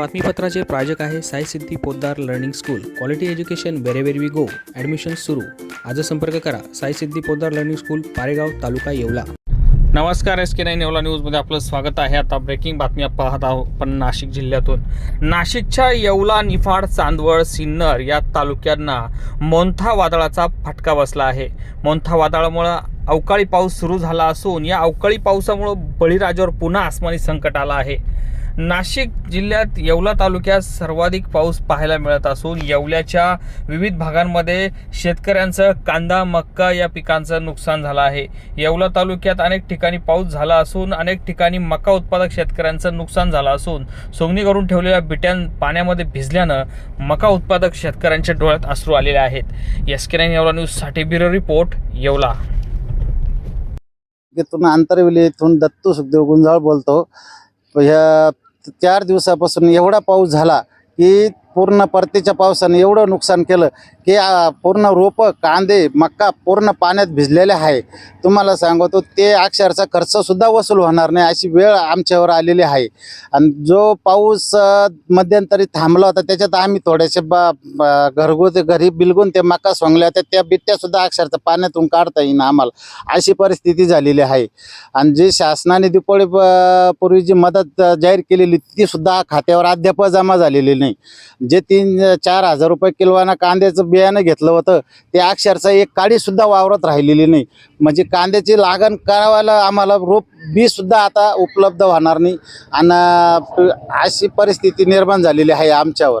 बातमीपत्राचे प्रायोजक आहे Sai Siddhi Poddar learning school. Quality education wherever we go admission सुरू. आज संपर्क करा. Sai Siddhi Poddar learning school Paregaon taluka Yeola. नमस्कार एस के नाईन नेवला न्यूजमध्ये आपलं स्वागत आहे. आता ब्रेकिंग बातमी पाहत आहोत पण नाशिक जिल्ह्यातून. नाशिकच्या येवला निफाड चांदवड सिन्नर या तालुक्यांना मोंथा वादळाचा फटका बसला आहे. मोंथा वादळामुळं अवकाळी पाऊस सुरू झाला असून या अवकाळी पावसामुळं बळीराजावर पुन्हा आसमानी संकट आलं आहे. नाशिक जिल्ह्यात येवला तालुक्यात सर्वाधिक पाऊस पाहायला मिळत असून येवल्याच्या विविध भागांमध्ये शेतकऱ्यांचं कांदा मक्का या पिकांचं नुकसान झालं आहे. येवला तालुक्यात अनेक ठिकाणी पाऊस झाला असून अनेक ठिकाणी मका उत्पादक शेतकऱ्यांचं नुकसान झालं असून सोंगणी करून ठेवलेल्या बिट्यां पाण्यामध्ये भिजल्यानं मका उत्पादक शेतकऱ्यांच्या डोळ्यात अश्रू आलेले आहेत. एस के नाईन येवला न्यूजसाठी ब्युरो रिपोर्ट येवला. इथून आंतरविली इथून दत्तू सुखदेव गुंजाळ बोलतो. ह्या चार दिवसापासून एवढा पाऊस झाला की पूर्ण परतीच्या पावसाने एवढं नुकसान केलं. ते पूर्ण रोपं कांदे मक्का पूर्ण पाण्यात भिजलेले आहे. तुम्हाला सांगतो ते अक्षरचा खर्चसुद्धा वसूल होणार नाही अशी वेळ आमच्यावर आलेली आहे. आणि जो पाऊस मध्यंतरी थांबला होता त्याच्यात आम्ही थोडेसे बा ब- घरगुती घरी बिलगून ते मक्का सोंगल्या होत्या त्या बिट्ट्यासुद्धा अक्षरचा पाण्यातून काढता येईन आम्हाला अशी परिस्थिती झालेली आहे. आणि जी शासनाने दिपोळी प- पूर्वी जी मदत जाहीर केलेली ती सुद्धा खात्यावर अद्याप जमा झालेली नाही. जे तीन चार हजार रुपये किलोवाना कांद्याचं बियाणं घेतलं होतं ते अक्षरशः एक काडीसुद्धा वावरत राहिलेली नाही. म्हणजे कांद्याची लागण करावायला आम्हाला रोप बीसुद्धा आता उपलब्ध होणार नाही. आणि अशी परिस्थिती निर्माण झालेली आहे आमच्यावर.